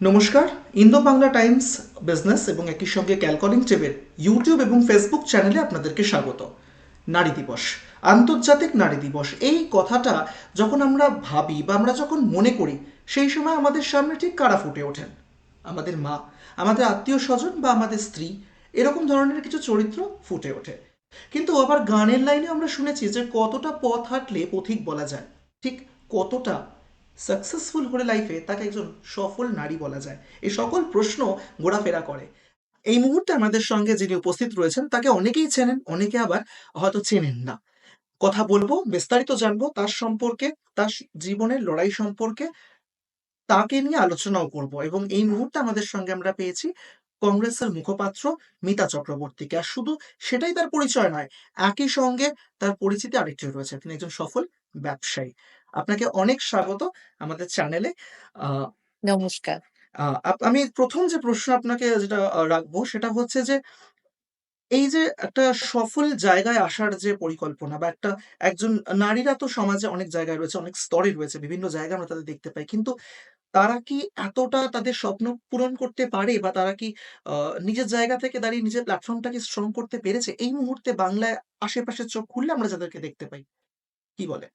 নমস্কার, Indo Bangla Times business এবং একই সঙ্গে ক্যালকলিং টেবের ইউটিউব এবং ফেসবুক চ্যানেলে আপনাদেরকে স্বাগত। নারী দিবস, আন্তর্জাতিক নারী দিবস। এই কথাটা যখন আমরা ভাবি বা আমরা যখন মনে করি, সেই সময় আমাদের সামনে ঠিক কারা ফুটে ওঠেন? আমাদের মা, আমাদের আত্মীয় স্বজন বা আমাদের স্ত্রী, এরকম ধরনের কিছু চরিত্র ফুটে ওঠে। কিন্তু আবার গানের লাইনে আমরা শুনেছি যে কতটা পথ হাঁটলে পথিক বলা যায়। ঠিক কতটা সাকসেসফুল হলে লাইফে তাকে একজন সফল নারী বলা যায়। এই সকল প্রশ্ন ঘোরাফেরা করে। এই মুহূর্তে আমাদের সঙ্গে যিনি উপস্থিত রয়েছেন, তাকে অনেকেই চেনেন, অনেকে আবার হয়তো চেনেন না। কথা বলব, বিস্তারিত জানব তার সম্পর্কে, তার জীবনের লড়াই সম্পর্কে, তাকে নিয়ে আলোচনাও করব। এবং এই মুহূর্তে আমাদের সঙ্গে আমরা পেয়েছি কংগ্রেসের মুখপাত্র মিতা চক্রবর্তীকে। আর শুধু সেটাই তার পরিচয় নয়, একই সঙ্গে তার পরিচিতি আরেকটি রয়েছে। তিনি একজন সফল ব্যবসায়ী। আপনাকে অনেক স্বাগত আমাদের চ্যানেলে আহ, নমস্কার। আমি প্রথম যে প্রশ্ন আপনাকে যেটা রাখব সেটা হচ্ছে যে এই যে একটা সফল জায়গায় আসার যে পরিকল্পনা বা একটা একজন নারীরা তো সমাজে অনেক জায়গায় রয়েছে অনেক স্তরে রয়েছে বিভিন্ন জায়গায় আমরা তাদের দেখতে পাই। কিন্তু তারা কি এতটা তাদের স্বপ্ন পূরণ করতে পারে বা তারা কি আহ, নিজের জায়গা থেকে দাঁড়িয়ে নিজের প্ল্যাটফর্মটাকে স্ট্রং করতে পেরেছে? এই মুহূর্তে বাংলায় আশেপাশে চোখ খুললে আমরা যাদেরকে দেখতে পাই। কি বলে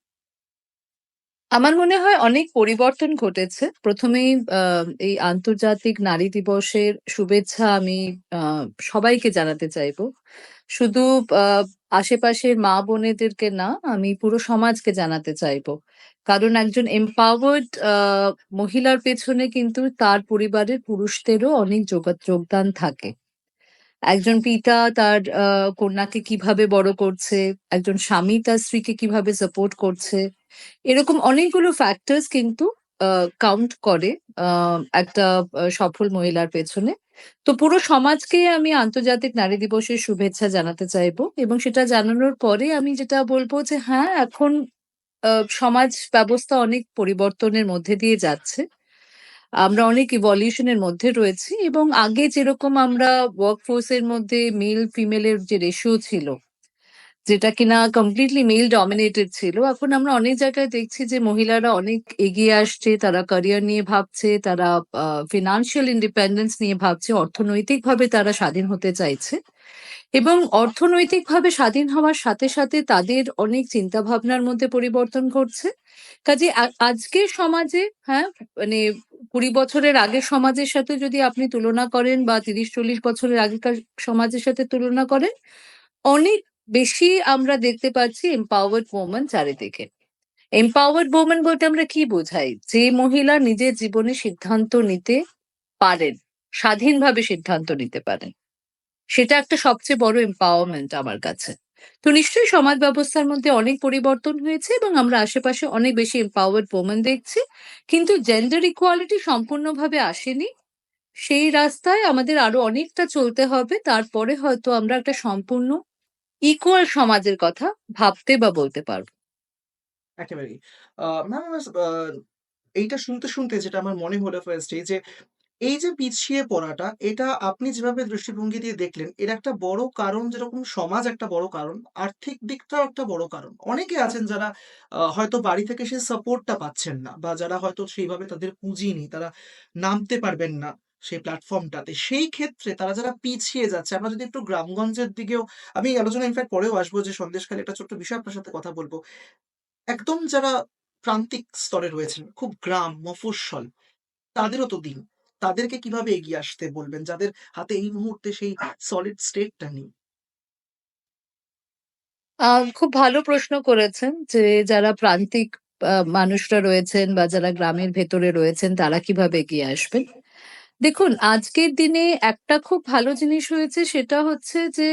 আমার মনে হয় অনেক পরিবর্তন ঘটেছে। প্রথমেই আ এই আন্তর্জাতিক নারী দিবসের শুভেচ্ছা আমি আ সবাইকে জানাতে চাইব। শুধু আ আশেপাশের মা-বোনেদেরকে না, আমি পুরো সমাজকে জানাতে চাইব। কারণ একজন এম্পাওয়ার্ড মহিলার পেছনে কিন্তু তার পরিবারের পুরুষদেরও অনেক যোগা যোগদান থাকে। একজন পিতা তার কন্যাকে কীভাবে বড় করছে, একজন স্বামী তার স্ত্রীকে কীভাবে সাপোর্ট করছে। এরকম অনেকগুলো ফ্যাক্টরস কিন্তু কাউন্ট করে একটা সফল মহিলার পেছনে। তো পুরো সমাজকে আমি আন্তর্জাতিক নারী দিবসের শুভেচ্ছা জানাতে চাইব এবং সেটা জানানোর পরে আমি যেটা বলব যে হ্যাঁ, এখন সমাজ ব্যবস্থা অনেক পরিবর্তনের মধ্যে দিয়ে যাচ্ছে। আমরা অনেক ইভলিউশন এর মধ্যে রয়েছি এবং আগে যেরকম আমরা ওয়ার্ক ফোর্স এর মধ্যে মেল ফিমেল এর যে রেশিও ছিল, যেটা কিনা কমপ্লিটলি মেল ডমিনেটেড ছিল, এখন আমরা অনেক জায়গায় দেখছি যে মহিলারা অনেক এগিয়ে আসছে, তারা ক্যারিয়ার নিয়ে ভাবছে, তারা ফিনান্সিয়াল ইন্ডিপেন্ডেন্স নিয়ে ভাবছে, অর্থনৈতিকভাবে তারা স্বাধীন হতে চাইছে। এবং অর্থনৈতিকভাবে স্বাধীন হওয়ার সাথে সাথে তাদের অনেক চিন্তা ভাবনার মধ্যে পরিবর্তন ঘটছে। কাজে আজকের সমাজে হ্যাঁ মানে কুড়ি বছরের আগের সমাজের সাথে যদি আপনি তুলনা করেন বা তিরিশ, চল্লিশ বছরের আগেকার সমাজের সাথে তুলনা করেন, অনেক বেশি আমরা দেখতে পাচ্ছি এম্পাওয়ার্ড ওমেন চারিদিকে। এম্পাওয়ার্ড ওমেন বলতে আমরা কি বোঝাই? যে মহিলা নিজের জীবনে সিদ্ধান্ত নিতে পারেন, স্বাধীনভাবে সিদ্ধান্ত নিতে পারেন। সেটা একটা সবচেয়ে বড় এম্পাওয়ারমেন্ট আমার কাছে। তো নিশ্চয়ই সমাজ ব্যবস্থার মধ্যে অনেক পরিবর্তন হয়েছে এবং আমরা আশেপাশে অনেক বেশি এম্পাওয়ার্ড ওমেন দেখছি। কিন্তু জেন্ডার ইকুয়ালিটি সম্পূর্ণভাবে আসেনি। সেই রাস্তায় আমাদের আরও অনেকটা চলতে হবে। তারপরে হয়তো আমরা একটা সম্পূর্ণ ইকুয়াল সমাজের কথা ভাবতে বা বলতে পারব। একেবারেই। এইটা শুনতে শুনতে যেটা আমার মনে হলো ফার্স্টে যে এই যে পিছিয়ে পড়াটা, এটা আপনি যেভাবে দৃষ্টিভঙ্গি দিয়ে দেখলেন, এর একটা বড় কারণ যেরকম সমাজ একটা বড় কারণ, আর্থিক দিকটাও একটা বড় কারণ। অনেকে আছেন যারা হয়তো বাড়ি থেকে সেই সাপোর্টটা পাচ্ছেন না বা যারা হয়তো সেইভাবে তাদের পুঁজি নেই, তারা নামতে পারবেন না সেই প্ল্যাটফর্মটাতে সেই ক্ষেত্রে তারা যারা পিছিয়ে যাচ্ছে, আমরা যদি একটু গ্রামগঞ্জের দিকেও, আমি আলোচনা ইনফ্যাক্ট পরেও আসব যে সন্দেশখালী একটা ছোট্ট বিষয় আপনার সাথে কথা বলব। একদম যারা প্রান্তিক স্তরে রয়েছেন, খুব গ্রাম, মফস্বল, তাদেরও তো দিন। তাদেরকে কীভাবে এগিয়ে আসতে বলবেন? যাদের হাতে এই মুহূর্তে সেই সলিড স্টেটটা নেই? খুব ভালো প্রশ্ন করেছেন যে যারা প্রান্তিক মানুষরা রয়েছেন বা যারা গ্রামের ভেতরে রয়েছেন তারা কীভাবে এগিয়ে আসবেন? দেখুন আজকের দিনে একটা খুব ভালো জিনিস হয়েছে সেটা হচ্ছে যে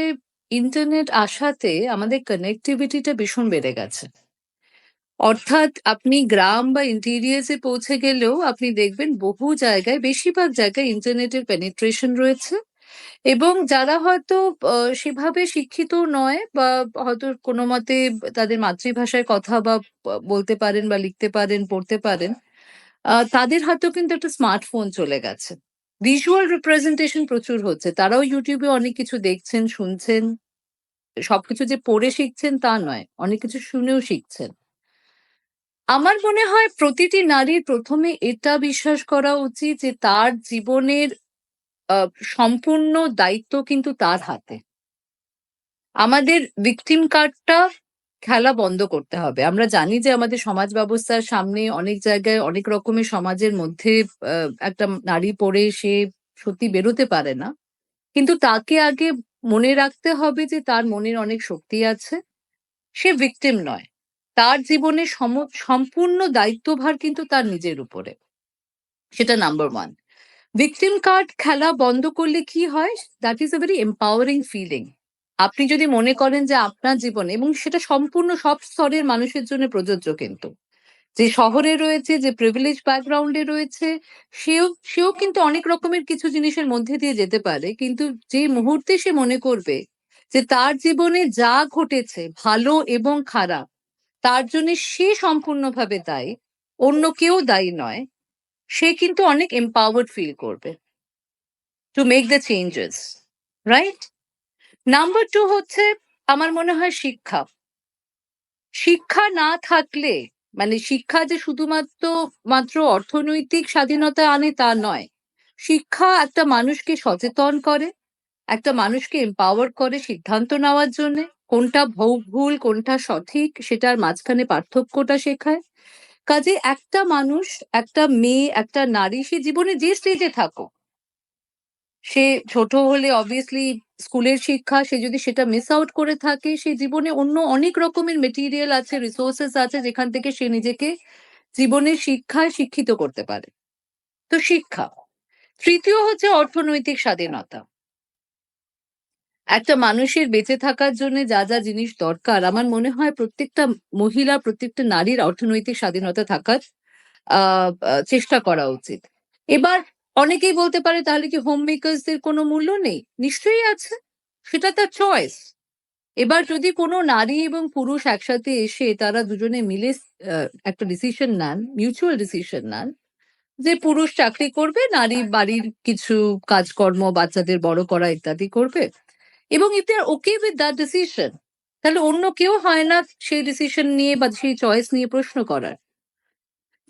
ইন্টারনেট আসাতে আমাদের কানেক্টিভিটিটা ভীষণ বেড়ে গেছে। অর্থাৎ আপনি গ্রাম বা ইন্টিরিয়ার্সে পৌঁছে গেলেও আপনি দেখবেন বহু জায়গায়, বেশিরভাগ জায়গায় ইন্টারনেটের পেনিট্রেশন রয়েছে। এবং যারা হয়তো সেভাবে শিক্ষিত নয় বা হয়তো কোনো মতে তাদের মাতৃভাষায় কথা বা বলতে পারেন বা লিখতে পারেন, পড়তে পারেন তাদের হাতেও কিন্তু একটা স্মার্টফোন চলে গেছে। ভিজুয়াল রিপ্রেজেন্টেশন প্রচুর হচ্ছে। তারাও ইউটিউবে অনেক কিছু দেখছেন, শুনছেন। সবকিছু যে পড়ে শিখছেন তা নয়, অনেক কিছু শুনেও শিখছেন। আমার মনে হয় প্রতিটি নারীর প্রথমে এটা বিশ্বাস করা উচিত যে তার জীবনের সম্পূর্ণ দায়িত্ব কিন্তু তার হাতে। আমাদের ভিকটিম কার্ডটা খেলা বন্ধ করতে হবে। আমরা জানি যে আমাদের সমাজ ব্যবস্থার সামনে অনেক জায়গায় অনেক রকমের সমাজের মধ্যে একটা নারী পড়ে সে সত্যি বেরোতে পারে না। কিন্তু তাকে আগে মনে রাখতে হবে যে তার মনের অনেক শক্তি আছে। সে ভিকটিম নয়। তার জীবনে সম- সম্পূর্ণ দায়িত্বভার কিন্তু তার নিজের উপরে। সেটা নাম্বার ওয়ান ভিকটিম কার্ড খেলা বন্ধ করলে কি হয়? That is a very empowering feeling আপনি যদি মনে করেন যে আপনার জীবনে, এবং সেটা সম্পূর্ণ সব স্তরের মানুষের জন্য প্রযোজ্য কিন্তু। যে শহরে রয়েছে, যে প্রিভিলেজ ব্যাকগ্রাউন্ডে রয়েছে, সেও সেও কিন্তু অনেক রকমের কিছু জিনিসের মধ্যে দিয়ে যেতে পারে, কিন্তু যে মুহূর্তে সে মনে করবে যে তার জীবনে যা ঘটেছে, ভালো এবং খারাপ তার জন্য সে সম্পূর্ণভাবে দায়ী, অন্য কেউ দায়ী নয়। সে কিন্তু অনেক এম্পাওয়ার্ড ফিল করবে। To make the changes right number two হচ্ছে, আমার মনে হয় শিক্ষা। শিক্ষা না থাকলে মানে শিক্ষা যে শুধুমাত্র, মাত্র অর্থনৈতিক স্বাধীনতা আনে তা নয়। শিক্ষা একটা মানুষকে সচেতন করে, একটা মানুষকে এম্পাওয়ার করে সিদ্ধান্ত নেওয়ার জন্য। কোনটা ভুল কোনটা সঠিক, সেটার মাঝখানে পার্থক্যটা শেখায়। কাজে একটা মানুষ, একটা মেয়ে, একটা নারী, সে জীবনে যে স্টেজে থাকুক, সে ছোট হলে অবভিয়াসলি স্কুলের শিক্ষা, সে যদি সেটা মিস আউট করে থাকে, সে জীবনে অন্য অনেক রকমের মেটেরিয়াল আছে রিসোর্সেস আছে, যেখান থেকে সে নিজেকে জীবনের শিক্ষায় শিক্ষিত করতে পারে। তো শিক্ষা। তৃতীয় হচ্ছে অর্থনৈতিক স্বাধীনতা। একটা মানুষের বেঁচে থাকার জন্য যা যা জিনিস দরকার, আমার মনে হয় প্রত্যেকটা মহিলা, প্রত্যেকটা নারীর অর্থনৈতিক স্বাধীনতা থাকার চেষ্টা করা উচিত। এবার অনেকেই বলতে পারে, তাহলে কি হোম মেকার্সদের কোনো মূল্য নেই? নিশ্চয়ই আছে। সেটা তার চয়েস এবার যদি কোনো নারী এবং পুরুষ একসাথে এসে তারা দুজনে মিলে একটা ডিসিশন নেন মিউচুয়াল ডিসিশন নেন, যে পুরুষ চাকরি করবে, নারী বাড়ির কিছু কাজকর্ম, বাচ্চাদের বড় করা ইত্যাদি করবে এবং if they are okay with that decision তাহলে অন্য কেউ হয় না সেই ডিসিশন নিয়ে বা সেই চয়েস নিয়ে প্রশ্ন করার।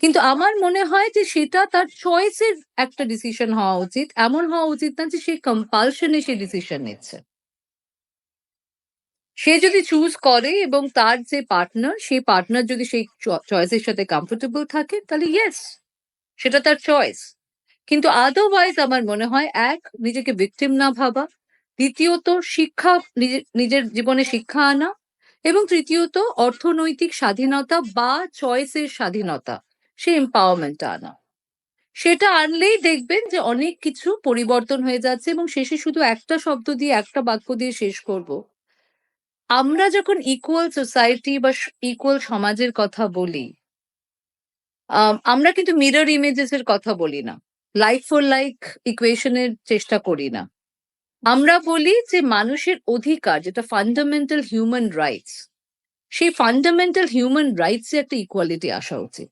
কিন্তু আমার মনে হয় যে সেটা তার চয়েসের একটা ডিসিশন হওয়া উচিত, এমন হওয়া উচিত না যে সে কম্পালশনে সে ডিসিশন নিচ্ছে। সে যদি চুজ করে এবং তার যে পার্টনার সেই পার্টনার যদি সেই চয়েসের সাথে কমফোর্টেবল থাকে, তাহলে ইয়েস সেটা তার চয়েস কিন্তু আদারওয়াইজ আমার মনে হয় এক, নিজেকে ভিকটিম না ভাবা দ্বিতীয়ত শিক্ষা নিজে- নিজের জীবনে শিক্ষা আনা এবং তৃতীয়ত অর্থনৈতিক স্বাধীনতা বা চয়েসের স্বাধীনতা সে এম্পাওয়ারমেন্টটা আনা। সেটা আনলেই দেখবেন যে অনেক কিছু পরিবর্তন হয়ে যাচ্ছে এবং শেষে শুধু একটা শব্দ দিয়ে একটা বাক্য দিয়ে শেষ করব। আমরা যখন ইকুয়াল সোসাইটি বা ইকুয়াল সমাজের কথা বলি আম, আমরা কিন্তু মিরর ইমেজেস এর কথা বলি না। লাইক ফর লাইক ইকুয়েশনের চেষ্টা করি না। আমরা বলি যে মানুষের অধিকার, যেটা ফান্ডামেন্টাল হিউম্যান রাইটস সেই ফান্ডামেন্টাল হিউম্যান রাইটস একটা ইকুয়ালিটি আসা উচিত।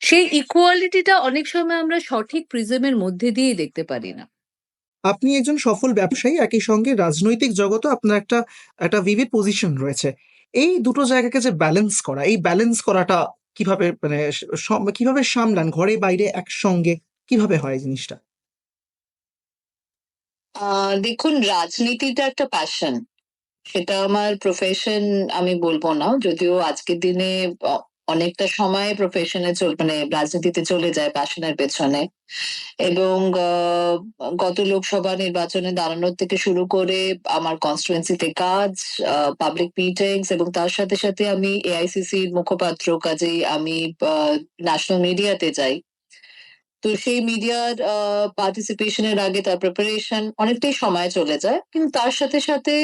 সেই ইকুয়ালিটিটা অনেক সময় আমরা সঠিক প্রিজমের মধ্যে দিয়েই দেখতে পারি না। আপনি একজন সফল ব্যবসায়ী, একই সঙ্গে রাজনৈতিক জগতে আপনার একটা একটা ভিভিড পজিশন রয়েছে। এই দুটো জায়গাকে যে ব্যালেন্স করা, এই ব্যালেন্স করাটা কীভাবে মানে কীভাবে সামলান, ঘরে বাইরে একসঙ্গে, কীভাবে হয় জিনিসটা? দেখুন, রাজনীতিটা একটা প্যাশন সেটা আমার প্রফেশন আমি বলব না, যদিও আজকের দিনে অনেকটা সময় প্রফেশনে চল মানে রাজনীতিতে চলে যায় প্যাশনের পেছনে। এবং গত লোকসভা নির্বাচনে দাঁড়ানোর থেকে শুরু করে আমার কনস্টিটুয়েন্সিতে কাজ পাবলিক মিটিংস এবং তার সাথে সাথে আমি এআইসিসির মুখপাত্র কাজেই আমি ন্যাশনাল মিডিয়াতে যাই। তো সেই মিডিয়ার পার্টিসিপেশনের আগে তার প্রিপারেশন অনেকটাই সময় চলে যায়। কিন্তু তার সাথে সাথে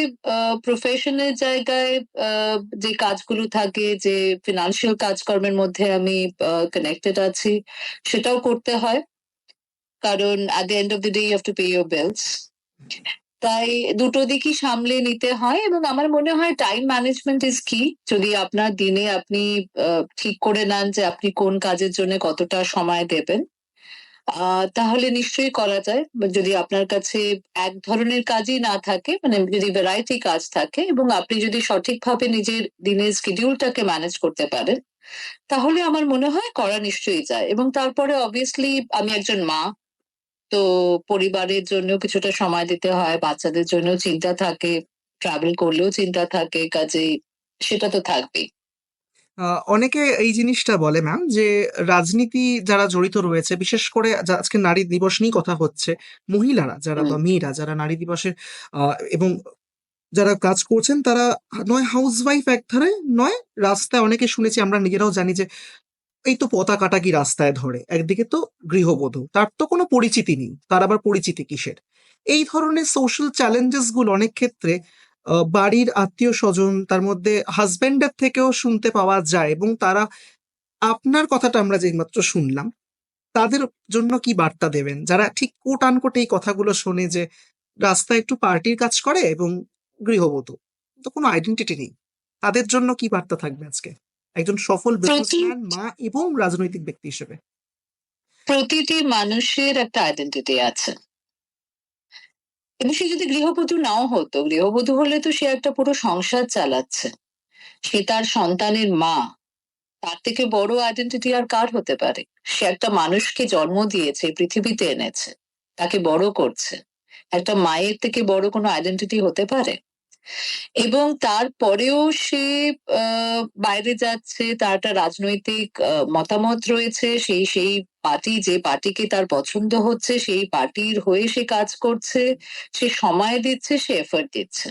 প্রফেশনের জায়গায় যে কাজগুলো থাকে, যে ফিনান্সিয়াল কাজকর্মের মধ্যে আমি কানেক্টেড আছি, সেটাও করতে হয়। কারণ at the end of the day you to pay your bills তাই দুটো দিকই সামলে নিতে হয় এবং আমার মনে হয় টাইম ম্যানেজমেন্ট ইজ কি যদি আপনার দিনে আপনি ঠিক করে নেন যে আপনি কোন কাজের জন্য কতটা সময় দেবেন। তাহলে নিশ্চয়ই করা যায়। যদি আপনার কাছে এক ধরনের কাজই না থাকে মানে যদি ভ্যারাইটি কাজ থাকে এবং আপনি যদি সঠিকভাবে নিজের দিনের স্কেডিউলটাকে ম্যানেজ করতে পারেন, তাহলে আমার মনে হয় করা নিশ্চয়ই যায়। এবং তারপরে অবভিয়াসলি আমি একজন মা, তো পরিবারের জন্য কিছুটা সময় দিতে হয়, বাচ্চাদের জন্য চিন্তা থাকে ট্রাভেল করলেও চিন্তা থাকে, কাজেই সেটা তো থাকবেই। অনেকে এই জিনিসটা বলে ম্যাম যে রাজনীতি যারা জড়িত রয়েছে বিশেষ করে যা- আজকে নারী দিবস নিয়ে কথা হচ্ছে মহিলারা যারা হুম। বা মেয়েরা যারা নারী দিবসে আহ, এবং যারা কাজ করছেন তারা নয় হাউসওয়াইফ এক ধারে নয় রাস্তায় অনেকে শুনেছি আমরা নিজেরাও জানি যে এই তো পতাকাটা কি রাস্তায় ধরে একদিকে তো গৃহবধূ তার তো কোনো পরিচিতি নেই তার আবার পরিচিতি কিসের এই ধরনের সোশ্যাল চ্যালেঞ্জেসগুলো অনেক ক্ষেত্রে বাড়ির আত্মীয় স্বজন তার মধ্যে হাজবেন্ডের থেকেও শুনতে পাওয়া যায় এবং তারা আপনার কথাটা আমরা যে মাত্র শুনলাম তাদের জন্য কি বার্তা দেবেন? যারা ঠিক কোট আনকোট এই কথাগুলো শোনে যে রাস্তায় একটু পার্টির কাজ করে এবং গৃহবধূ তো কোনো আইডেন্টিটি নেই। তাদের জন্য কি বার্তা থাকবে আজকে? একজন সফল বিজনেসম্যান মা এবং রাজনৈতিক ব্যক্তি হিসেবে। প্রতিটি মানুষের একটা আইডেন্টিটি আছে। এবং সে যদি গৃহবধূ নাও হতো, গৃহবধূ হলে তো সে একটা পুরো সংসার চালাচ্ছে। সে তার সন্তানের মা, তার থেকে বড় আইডেন্টিটি আর কার হতে পারে? সে একটা মানুষকে জন্ম দিয়েছে, পৃথিবীতে এনেছে, তাকে বড় করছে। একটা মায়ের থেকে বড় কোনো আইডেন্টিটি হতে পারে? এবং তারপরেও সে বাইরে যাচ্ছে, তার একটা রাজনৈতিক মতামত রয়েছে, সেই সেই পার্টি, যে পার্টিকে তার পছন্দ হচ্ছে, সেই পার্টির হয়ে সে কাজ করছে, সে সময় দিচ্ছে, সে এফার্ট দিচ্ছে।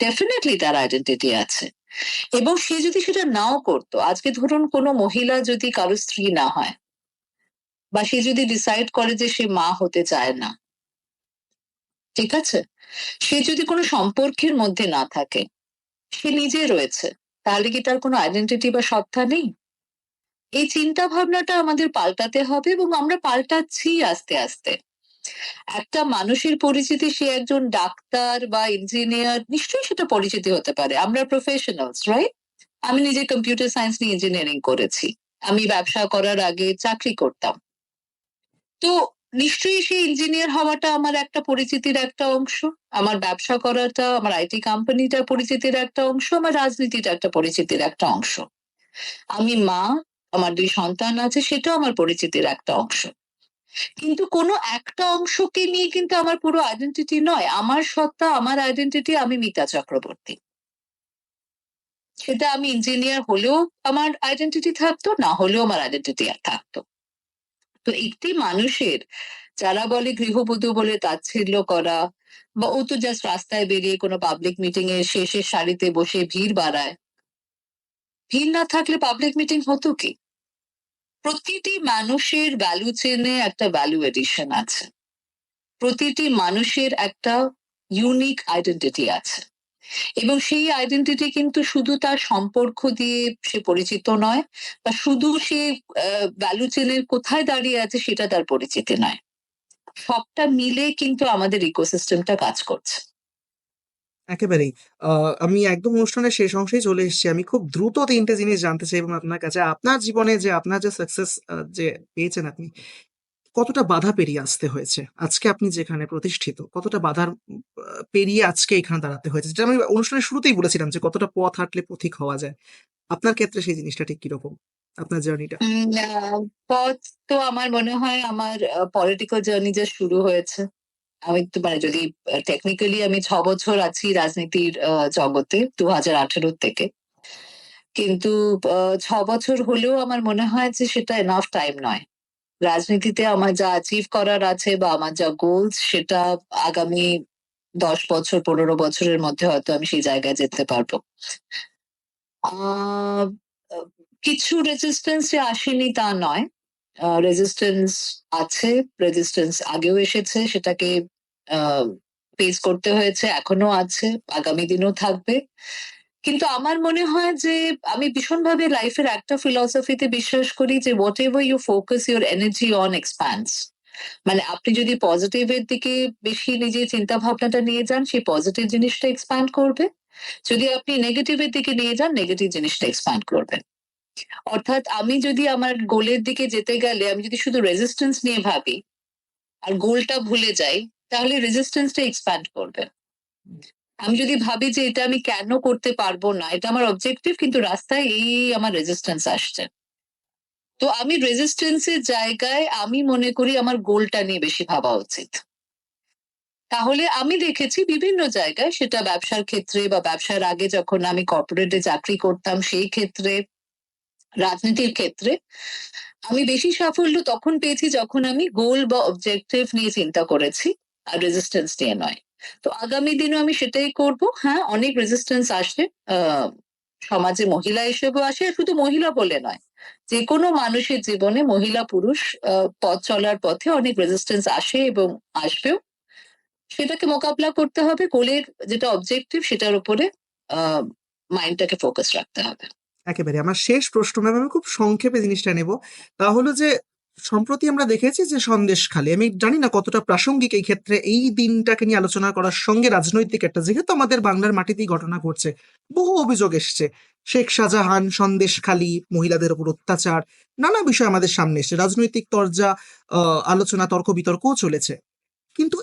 ডেফিনেটলি তার আইডেন্টিটি আছে। এবং সে যদি সেটা নাও করতো, আজকে ধরুন কোনো মহিলা যদি কারও স্ত্রী না হয়, বা সে যদি ডিসাইড করে যে সে মা হতে চায় না, ঠিক আছে? সে যদি কোনো সম্পর্কের মধ্যে না থাকে, সে নিজে রয়েছে, তাহলে কি তার কোনো আইডেন্টিটি বা সত্তা নেই? এই চিন্তা ভাবনাটা আমাদের পাল্টাতে হবে এবং আমরা পাল্টাচ্ছি আস্তে আস্তে। একটা মানুষের পরিচিতি, সে একজন ডাক্তার বা ইঞ্জিনিয়ার নিশ্চয়ই সেটা পরিচিতি হতে পারে। আমরা প্রফেশনালস রাইট আমি নিজে কম্পিউটার সায়েন্স নিয়ে ইঞ্জিনিয়ারিং করেছি। আমি ব্যবসা করার আগে চাকরি করতাম। তো নিশ্চয়ই সেই ইঞ্জিনিয়ার হওয়াটা আমার একটা পরিচিতির একটা অংশ, আমার ব্যবসা করাটা, আমার আইটি কোম্পানিটা পরিচিতির একটা অংশ, আমার রাজনীতিটা একটা পরিচিতির একটা অংশ। আমি মা আমার দুই সন্তান আছে, সেটাও আমার পরিচিতির একটা অংশ। কিন্তু কোনো একটা অংশকে নিয়ে কিন্তু আমার পুরো আইডেন্টিটি নয়। আমার সত্তা, আমার আইডেন্টিটি আমি মিতা চক্রবর্তী। সেটা আমি ইঞ্জিনিয়ার হলেও আমার আইডেন্টিটি থাকতো, না হলেও আমার আইডেন্টিটি থাকতো। তো একটি মানুষের, যারা বলে গৃহবধূ বলে তাচ্ছিল্য করা, বা ও তো জাস্ট রাস্তায় বেরিয়ে কোনো পাবলিক মিটিং এর শেষের সারিতে বসে ভিড় বাড়ায়। ভিড় না থাকলে পাবলিক মিটিং হতো কি? প্রতিটি মানুষের ভ্যালু চেনে একটা ভ্যালু এডিশন আছে। প্রতিটি মানুষের একটা ইউনিক আইডেন্টিটি আছে। এবং সেই আইডেন্টিটি কিন্তু শুধু তার সম্পর্ক দিয়ে সে পরিচিত নয়, বা শুধু সে ভ্যালু চেনের কোথায় দাঁড়িয়ে আছে সেটা তার পরিচিতি নয়। সবটা মিলে কিন্তু আমাদের ইকোসিস্টেমটা কাজ করছে। একেবারেই। আমি একদম অনুষ্ঠানের শেষ অংশেই চলে এসেছি। আমি খুব দ্রুত তিনটে জিনিস জানতে চাই এবং আপনার কাছে। আপনার জীবনে যে, আপনার যে সাকসেস যে পেয়েছেন আপনি, কতটা বাধা পেরিয়ে আসতে হয়েছে? আজকে আপনি যেখানে প্রতিষ্ঠিত, কতটা বাধার পেরিয়ে আজকে এখানে দাঁড়াতে হয়েছে? যেটা আমি অনুষ্ঠানের শুরুতেই বলেছিলাম যে, কতটা পথ হাঁটলে পথিক হওয়া যায়। আপনার ক্ষেত্রে সেই জিনিসটা ঠিক কীরকম? আপনার জার্নিটা? পথ তো আমার মনে হয় আমার পলিটিক্যাল জার্নি যা শুরু হয়েছে। আমি তো মানে যদি টেকনিক্যালি আমি ছ বছর আছি রাজনীতির জগতে দু হাজার আঠেরো থেকে। কিন্তু ছ বছর হলেও আমার মনে হয় যে সেটা এনাফ টাইম নয়। রাজনীতিতে আমার যা অ্যাচিভ করার আছে বা আমার যা গোলস সেটা আগামী দশ বছর, পনেরো বছরের মধ্যে হয়তো আমি সেই জায়গায় যেতে পারব। কিছু রেজিস্ট্যান্স আসেনি তা নয়। রেজিস্ট্যান্স আছে রেজিস্ট্যান্স আগেও এসেছে, সেটাকে ফেস করতে হয়েছে এখনও আছে, আগামী দিনও থাকবে। কিন্তু আমার মনে হয় যে, আমি ভীষণভাবে লাইফের একটা ফিলসফিতে বিশ্বাস করি যে whatever you focus your energy on expands মানে আপনি যদি পজিটিভের দিকে বেশি নিজের চিন্তা ভাবনাটা নিয়ে যান সেই পজিটিভ জিনিসটা এক্সপ্যান্ড করবে। যদি আপনি নেগেটিভের দিকে নিয়ে যান নেগেটিভ জিনিসটা এক্সপ্যান্ড করবে। অর্থাৎ আমি যদি আমার গোলের দিকে যেতে গেলে আমি যদি শুধু রেজিস্ট্যান্স নিয়ে ভাবি আর গোলটা ভুলে যাই, তাহলে রেজিস্ট্যান্সটা এক্সপ্যান্ড করবে। আমি যদি ভাবি যে এটা আমি কেন করতে পারব না, এটা আমার অবজেক্টিভ কিন্তু রাস্তায় এই আমার রেজিস্ট্যান্স আসছে। তো আমি রেজিস্ট্যান্সের জায়গায় আমি মনে করি আমার গোলটা নিয়ে বেশি ভাবা উচিত। তাহলে আমি দেখেছি বিভিন্ন জায়গায় সেটা ব্যবসার ক্ষেত্রে বা ব্যবসার আগে যখন আমি কর্পোরেটে চাকরি করতাম, সেই ক্ষেত্রে রাজনীতির ক্ষেত্রে, আমি বেশি সাফল্য তখন পেয়েছি যখন আমি গোল বা অবজেক্টিভ নিয়ে চিন্তা করেছি আর রেজিস্ট্যান্স নিয়ে নয়। তো আগামী দিনও আমি সেটাই করব। হ্যাঁ অনেক রেজিস্ট্যান্স আসে সমাজে মহিলা হিসেবেও আসে শুধু মহিলা বলে নয় যে কোনো মানুষের জীবনে মহিলা পুরুষ পথ চলার পথে অনেক রেজিস্ট্যান্স আসে এবং আসবেও। সেটাকে মোকাবিলা করতে হবে গোলের যেটা অবজেক্টিভ সেটার উপরে মাইন্ডটাকে ফোকাস রাখতে হবে। একেবারে। আমার শেষ প্রশ্ন, ম্যাম, আমি খুব সংক্ষেপে জিনিসটা নেব। তা হলো যে, সম্প্রতি আমরা দেখেছি যে সন্দেশখালী আমি জানি না কতটা প্রাসঙ্গিক এই ক্ষেত্রে এই দিনটাকে নিয়ে আলোচনা করার সঙ্গে রাজনৈতিক একটা, যেহেতু আমাদের বাংলার মাটিতেই ঘটনা ঘটছে, বহু অভিযোগ এসছে। শেখ শাহজাহান সন্দেশখালী মহিলাদের উপর অত্যাচার, নানা বিষয় আমাদের সামনে এসছে। রাজনৈতিক তরজা আলোচনা তর্ক বিতর্কও চলেছে। কিন্তু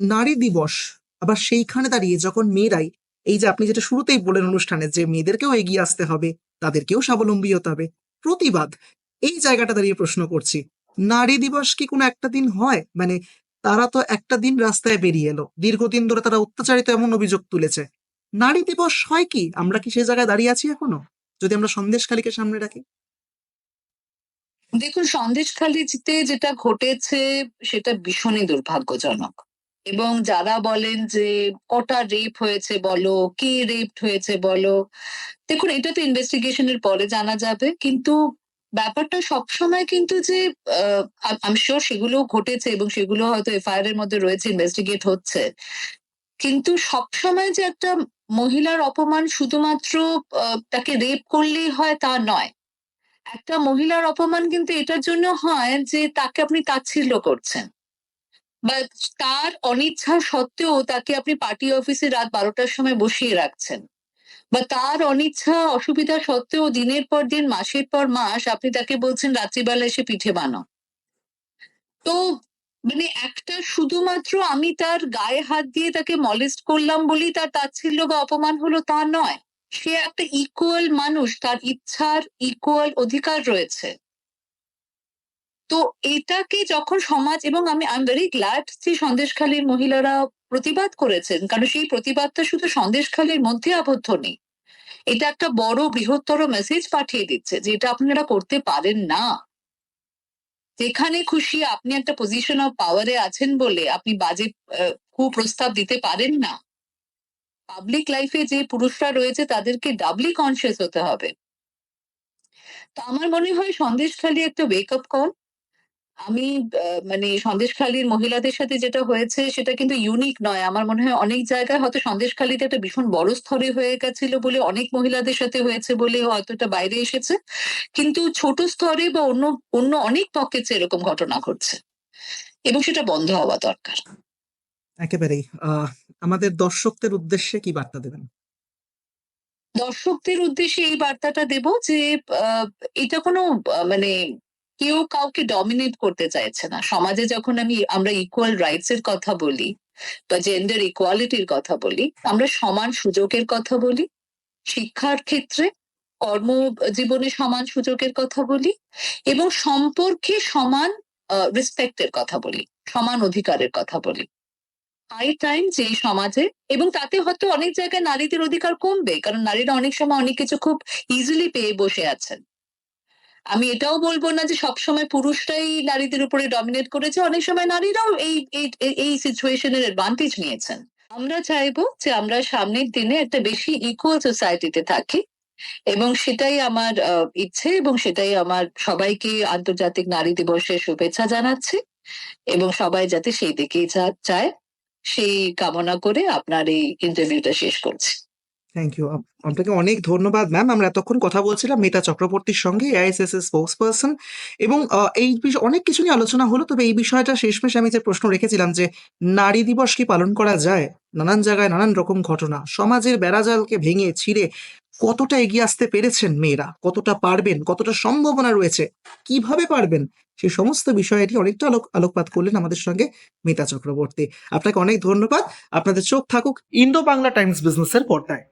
নারী দিবস, আবার সেইখানে দাঁড়িয়ে যখন মেয়েরাই এই যে আপনি যেটা শুরুতেই বলেন অনুষ্ঠানে যে মেয়েদেরকেও এগিয়ে আসতে হবে, তাদেরকেও স্বাবলম্বী হতে হবে, প্রতিবাদ। এই জায়গাটা দাঁড়িয়ে প্রশ্ন করছি, নারী দিবস কি কোনো একটা দিন হয়? মানে তারা তো একটা দিন রাস্তায় বেরিয়ে এলো, দীর্ঘদিন ধরে তারা অত্যাচারিত এমন অভিযোগ তুলেছে। নারী দিবস হয় কি? আমরা কি সেই জায়গায় দাঁড়িয়ে আছি এখনও? যদি আমরা সন্দেশখালীকে সামনে রাখি। দেখুন সন্দেশখালীতে যেটা ঘটেছে, সেটা ভীষণই দুর্ভাগ্যজনক। এবং যারা বলেন যে কটা রেপ হয়েছে বলো? কে রেপ হয়েছে বলো? দেখুন এটা তো ইনভেস্টিগেশনের পরে জানা যাবে। কিন্তু ব্যাপারটা সবসময় কিন্তু যে আমি শিওর সেগুলো ঘটেছে এবং সেগুলো হয়তো এফআইআর এর মধ্যে রয়েছে ইনভেস্টিগেট হচ্ছে। কিন্তু সবসময় যে একটা মহিলার অপমান শুধুমাত্র আহ, তাকে রেপ করলেই হয় তা নয়। একটা মহিলার অপমান কিন্তু এটার জন্য হয় যে তাকে আপনি তাচ্ছিল্য করছেন। বা তার অনিচ্ছা সত্ত্বেও তাকে আপনি পার্টি অফিসে রাত বারোটার সময় বসিয়ে রাখছেন। বা তার অনিচ্ছা অসুবিধা সত্ত্বেও দিনের পর দিন, মাসের পর মাস আপনি তাকে বলছেন, রাত্রিবেলা এসে পিঠে বানাও। তো মানে একটা শুধুমাত্র আমি তার গায়ে হাত দিয়ে তাকে মলেস্ট করলাম বলেই তার তাচ্ছিল্য বা অপমান হলো তা নয়। সে একটা ইকুয়াল মানুষ, তার ইচ্ছার ইকুয়াল অধিকার রয়েছে। তো এটাকে যখন সমাজ এবং আমি আই এম ভেরি গ্ল্যাড যে সন্দেশখালীর মহিলারা প্রতিবাদ করেছেন, কারণ সেই প্রতিবাদটা শুধু সন্দেশখালীর মধ্যে আবদ্ধ নেই। এটা একটা বড় বৃহত্তর মেসেজ পাঠিয়ে দিচ্ছে যে এটা আপনারা করতে পারেন না। যেখানে খুশি আপনি একটা পজিশন অফ পাওয়ারে আছেন বলে আপনি বাজে কুপ্রস্তাব দিতে পারেন না। পাবলিক লাইফে যে পুরুষরা রয়েছে তাদেরকে ডাবলি কনসিয়াস হতে হবে। তো আমার মনে হয় সন্দেশখালী একটা ওয়েক আপ কল আমি মানে সন্দেশখালীর মহিলাদের সাথে যেটা হয়েছে সেটা কিন্তু ইউনিক নয়। আমার মনে হয় অনেক জায়গায় হয়তো সন্দেশখালীতে একটা ভীষণ বড় স্তরে হয়ে গেছিল বলে অনেক মহিলাদের সাথে হয়েছে বলে হয়তো এটা বাইরে এসেছে। কিন্তু ছোট স্তরে বা অন্য অন্য অনেক পকেটে এরকম ঘটনা ঘটছে। এবং সেটা বন্ধ হওয়া দরকার। একেবারেই। আহ আমাদের দর্শকদের উদ্দেশ্যে কি বার্তা দেবেন? দর্শকদের উদ্দেশ্যে এই বার্তাটা দেব যে আহ, এটা কোনো মানে কেউ কাউকে ডমিনেট করতে চাইছে না। সমাজে যখন আমি আমরা ইকুয়াল রাইটস এর কথা বলি বা জেন্ডার ইকুয়ালিটির কথা বলি, আমরা সমান সুযোগের কথা বলি, শিক্ষার ক্ষেত্রে কর্ম জীবনে সমান সুযোগের কথা বলি এবং সম্পর্কে সমান রেসপেক্টের কথা বলি, সমান অধিকারের কথা বলি। হাই টাইম যে সমাজে এবং তাতে হয়তো অনেক জায়গায় নারীদের অধিকার কমবে, কারণ নারীরা অনেক সময় অনেক কিছু খুব ইজিলি পেয়ে বসে আছেন। আমি এটাও বলব না যে সবসময় পুরুষরাই নারীদের উপরে ডমিনেট করেছে। অনেক সময় নারীরাও এই এই সিচুয়েশনের অ্যাডভান্টেজ নিয়েছেন। আমরা চাইব যে আমরা সামনের দিনে একটা বেশি ইকুয়াল সোসাইটিতে থাকি এবং সেটাই আমার ইচ্ছে এবং সেটাই আমার সবাইকে আন্তর্জাতিক নারী দিবসের শুভেচ্ছা জানাচ্ছি এবং সবাই যাতে সেই দিকেই যা- যায় সেই কামনা করে আপনার এই ইন্টারভিউটা শেষ করছি। থ্যাংক ইউ আপনাকে অনেক ধন্যবাদ ম্যাম আমরা এতক্ষণ কথা বলছিলাম মেটা চক্রবর্তীর সঙ্গে এআইএসএস এর স্পোক্স পার্সন এবং এই বিষয়ে অনেক কিছু নিয়ে আলোচনা হলো, তবে এই বিষয়টা শেষমেশ আমি যে প্রশ্ন রেখেছিলাম যে, নারী দিবস কি পালন করা যায়? নানান জায়গায় নানান রকম ঘটনা। সমাজের বেড়াজালকে ভেঙে ছিঁড়ে কতটা এগিয়ে আসতে পেরেছেন মেয়েরা? কতটা পারবেন? কতটা সম্ভাবনা রয়েছে? কীভাবে পারবেন? সেই সমস্ত বিষয়টি অনেকটা আলোক আলোকপাত করলেন আমাদের সঙ্গে মিতা চক্রবর্তী। আপনাকে অনেক ধন্যবাদ। আপনাদের চোখ থাকুক ইন্দো বাংলা টাইমস বিজনেসের পর্দায়।